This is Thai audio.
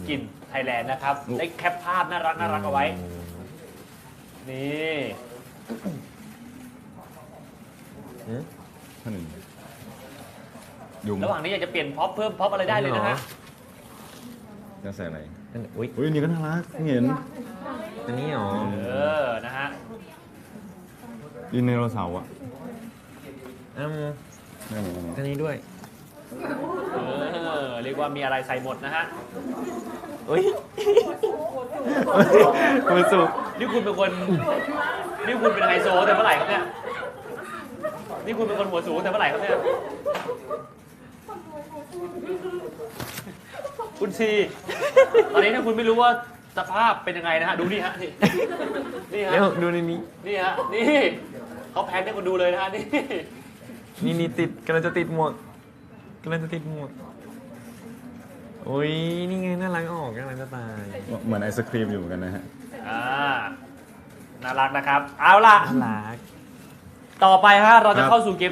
สกินไทยแลนด์นะครับ ได้แคปภาพน่ารักน่ารักเอาไว้ นี่ท่านหนึ่งยุงระหว่างนี้อยากจะเปลี่ยนพ็อปเพิ่มพ็อปอะไรได้เลยนะฮะจะใส่อะไรนั่นอุ้ยอุ้ยอันนี้ก็น่ารักเพิ่งเห็นอันนี้เหรอเออนะฮะดินไดโนเสาร์อะอืมนี่นี่นี่อันนี้ด้วย เออเรียกว่ามีอะไรใส่หมดนะฮะอุ้ยคุณสุนี่คุณเป็นคนนี่คุณเป็นไฮโซแต่เมื่อไหร่ครับเนี่ยนี่คุณเป็นคนหัวสูงแต่เมื่อไหร่ครับเนี่ยคุณซีตอนนี้ถ้าคุณไม่รู้ว่าสภาพเป็นยังไงนะฮะดูนี่ฮะนี่นี่ฮะเร็วดูในนี้นี่ฮะนี่เขาแพนให้คุณดูเลยนะฮะนี่นี่นี่ติดกำลังจะติดหมวก กำลังจะติดหมวกโอ้ยนี่ไงน่ารักออกน่ารักจะตาย เหมือนไอศครีมอยู่เหมือนกันนะฮะ อ่าน่ารักนะครับ เอาล่ะ น่ารัก ต่อไปฮะเราจะครับเข้าสู่เกม